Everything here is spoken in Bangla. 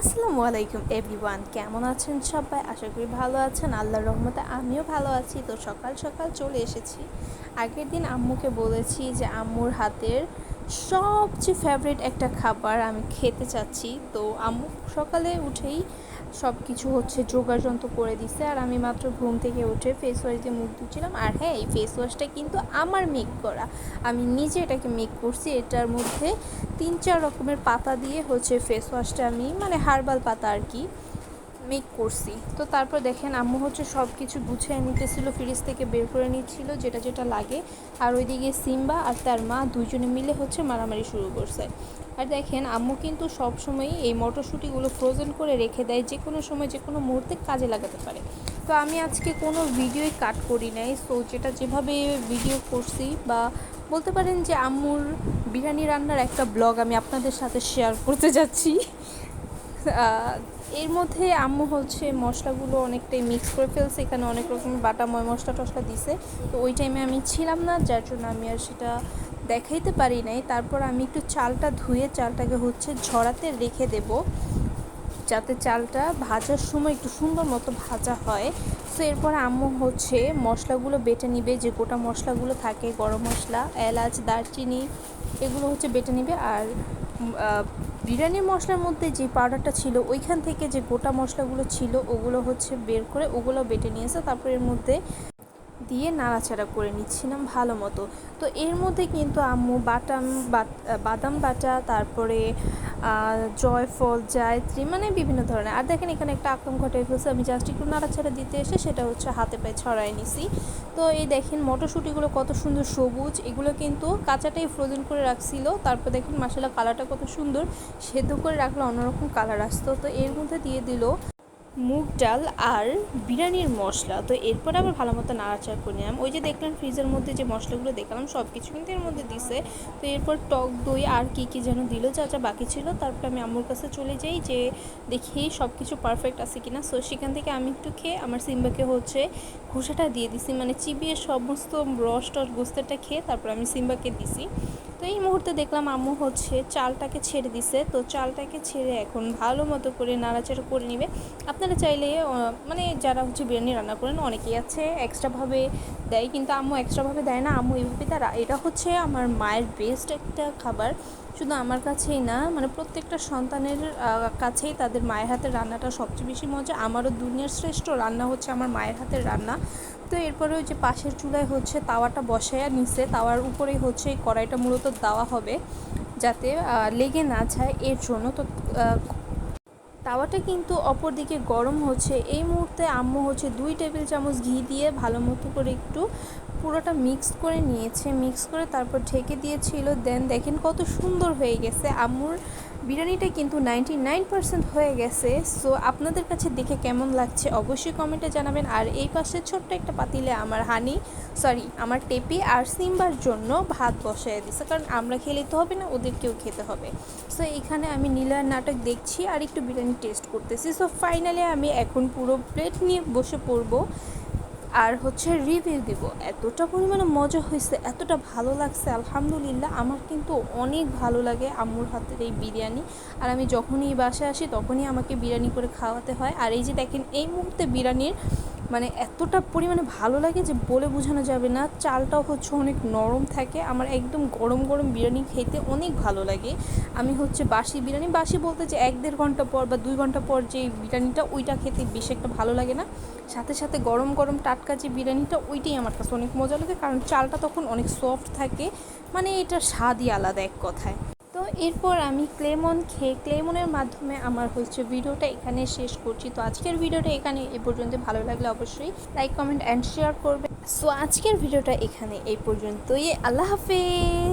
আসসালামু আলাইকুম এভরিওয়ান, কেমন আছেন সবাই? আশা করি ভালো আছেন। আল্লাহর রহমতে আমিও ভালো আছি। তো সকাল সকাল চলে এসেছি। আগের দিন আম্মুকে বলেছি যে, আম্মুর হাতের সবচেয়ে ফেভারিট একটা খাবার আমি খেতে চাচ্ছি। তো আম্মু সকালে উঠেই সব কিছু হচ্ছে যোগার যন্ত্র করে দিছে আর আমি মাত্র ঘুম থেকে উঠে ফেস ওয়াশ দিয়ে মুখ ধুচ্ছিলাম। আর হ্যাঁ এই ফেস ওয়াশটা কিন্তু আমার মেক করা। আমি নিজে এটাকে মেক করছি। এটার মধ্যে তিন চার রকমের পাতা দিয়ে হচ্ছে ফেস ওয়াশটা আমি মানে হার্বাল পাতা আর কি মেক করছি। তো তারপর দেখেন আম্মু হচ্ছে সব কিছু গুছিয়ে নিতেছিল ফ্রিজ থেকে বের করে নিচ্ছিল, যেটা যেটা লাগে। আর ওইদিকে সিম্বা আর তার মা দুইজনে মিলে হচ্ছে মারামারি শুরু করছে। আর দেখেন আম্মু কিন্তু সব সময় এই মটরশুঁটিগুলো ফ্রোজেন করে রেখে দেয়, যে কোনো সময়, যে কোনো মুহূর্তে কাজে লাগাতে পারে। তো আমি আজকে কোনো ভিডিওই কাট করি নাই। সো যেটা যেভাবে ভিডিও করছি বা বলতে পারেন যে আম্মুর বিরিয়ানি রান্নার একটা ব্লগ আমি আপনাদের সাথে শেয়ার করতে যাচ্ছি। এর মধ্যে আম্মু হচ্ছে মশলাগুলো অনেকটাই মিক্স করে ফেলছে। এখানে অনেক রকমের বাটা ময় মশলা টশলা দিছে। তো ওই টাইমে আমি ছিলাম না, যার জন্য আমি আর সেটা দেখাইতে পারি নাই। তারপর আমি একটু চালটা ধুয়ে চালটাকে হচ্ছে ঝরাতে রেখে দেব, যাতে চালটা ভাজার সময় একটু সুন্দর মতো ভাজা হয়। সো এরপর আম্মু হচ্ছে মশলাগুলো বেটে নিবে, যে গোটা মশলাগুলো থাকে, গরম মশলা, এলাচ, দারচিনি, এগুলো হচ্ছে বেটে নিবে। আর বিরিয়ানির মশলার মধ্যে যে পাউডারটা ছিল, ওইখান থেকে যে গোটা মশলাগুলো ছিল, ওগুলো হচ্ছে বের করে, ওগুলো বেটে নিয়েছে। তারপর এর মধ্যে দিয়ে নাড়াচাড়া করে নিচ্ছিলাম ভালো মতো। তো এর মধ্যে কিন্তু আম্মু বাটাম বাদাম বাটা, তারপরে জয়ফল, জায়ত্রী মানে বিভিন্ন ধরনের। আর দেখেন এখানে একটা আক্রম ঘটে ফেলছে। আমি জাস্ট একটু নাড়াচাড়া দিতে এসে সেটা হচ্ছে হাতে পায়ে ছড়াই নিছি। তো এই দেখেন মটরশুঁটিগুলো কত সুন্দর সবুজ। এগুলো কিন্তু কাঁচাটাই ফ্রোজেন করে রাখছিল। তারপর দেখেন মশলা কালারটা কত সুন্দর। সেদ্ধ করে রাখলে অন্যরকম কালার আসতো। তো এর মধ্যে দিয়ে দিল মুগ ডাল আর বিরিয়ানির মশলা। তো এরপর আবার ভালো মতো নাড়াচাড়া করে নিলাম। ওই যে দেখলাম ফ্রিজের মধ্যে যে মশলাগুলো দেখলাম সব কিছু কিন্তু এর মধ্যে দিছে। তো এরপর টক দই আর কী কী যেন দিল, যা যা বাকি ছিল, তারপর আমি আম্মুর কাছে চলে যাই যে দেখি সব কিছু পারফেক্ট আছে কি না সো সেখান থেকে আমি একটু খেয়ে আমার সিম্বাকে হচ্ছে খোসাটা দিয়ে দিছি। মানে চিবিয়ে সমস্ত রস টস গোস্তেরটা খেয়ে তারপর আমি সিম্বাকে দিছি। তো এই মুহূর্তে দেখলাম আম্মু হচ্ছে চালটাকে ছেড়ে দিছে। তো চালটাকে ছেড়ে এখন ভালো মতো করে নাড়াচাড়া করে নিবে। আপনারা চাইলে মানে যারা হচ্ছে বিরিয়ানি রান্না করেন, অনেকেই আছে এক্সট্রাভাবে দেয়, কিন্তু আম্মু এক্সট্রাভাবে দেয় না। আম্মু এইভাবে তারা, এটা হচ্ছে আমার মায়ের বেস্ট একটা খাবার। শুধু আমার কাছেই না মানে প্রত্যেকটা সন্তানের কাছেই তাদের মায়ের হাতের রান্নাটা সবচেয়ে বেশি মজা। আমারও দুনিয়ার শ্রেষ্ঠ রান্না হচ্ছে আমার মায়ের হাতের রান্না। তো এরপরে ওই যে পাশের চুলায় হচ্ছে তাওয়াটা বসাইয়া নিচে তাওয়ার উপরেই হচ্ছে এই কড়াইটা মূলত দেওয়া হবে যাতে লেগে না যায় এর জন্য। তো তাওয়াটা কিন্তু অপরদিকে গরম হচ্ছে। এই মুহূর্তে আম্মু হচ্ছে দুই টেবিল চামচ ঘি দিয়ে ভালো মতো করে একটু পুরোটা মিক্স করে নিয়েছে মিক্স করে তারপর ঢেকে দিয়েছিল। দেন দেখেন কত সুন্দর হয়ে গেছে। আম্মুর বিরিয়ানিটা কিন্তু নাইনটি নাইন পার্সেন্ট হয়ে গেছে। সো আপনাদের কাছে দেখে কেমন লাগছে অবশ্যই কমেন্টে জানাবেন। আর এই পাশে ছোট্ট একটা পাতিলে আমার হানি সরি আমার টেপি আর সিম্বার জন্য ভাত বসায় দিছে। কারণ আমরা খেলে তো হবে না ওদেরকেও খেতে হবে। সো এখানে আমি নীলার নাটক দেখছি আর একটু বিরিয়ানি টেস্ট করতেছি। সো ফাইনালি আমি এখন পুরো প্লেট নিয়ে বসে পড়ব। আর হচ্ছে রিভিউ দিব। এতটা পরিমাণে মজা হয়েছে, এতটা ভালো লাগছে, আলহামদুলিল্লাহ। আমার কিন্তু অনেক ভালো লাগে আম্মুর হাতের এই বিরিয়ানি। আর আমি যখনই বাসায় আসি, তখনই আমাকে বিরিয়ানি করে খাওয়াতে হয়। আর এই যে দেখেন, এই মুহূর্তে বিরিয়ানির মানে এতটা পরিমাণে ভালো লাগে যে বলে বোঝানো যাবে না। চালটাও হচ্ছে অনেক নরম থাকে। আমার একদম গরম গরম বিরিয়ানি খেতে অনেক ভালো লাগে। আমি হচ্ছে বাসি বিরিয়ানি। বাসি বলতে যে এক দেড় ঘণ্টা পর বা দুই ঘণ্টা পর যে বিরিয়ানিটা, ওইটা খেতে বেশি একটা ভালো লাগে না। সাথে সাথে গরম গরম টাটকা যে বিরিয়ানিটা, ওইটাই আমার কাছে অনেক মজা লাগে। কারণ চালটা তখন অনেক সফট থাকে। মানে এটা স্বাদই আলাদা এক কথায়। তো এরপর আমি ক্লেমন খেয়ে, ক্লেমনের মাধ্যমে আমার হচ্ছে ভিডিওটা এখানে শেষ করছি। তো আজকের ভিডিওটা এখানে এ পর্যন্ত ভালো লাগলে অবশ্যই লাইক কমেন্ট অ্যান্ড শেয়ার করবে। সো আজকের ভিডিওটা এখানে এই পর্যন্তই। আল্লাহ হাফেজ!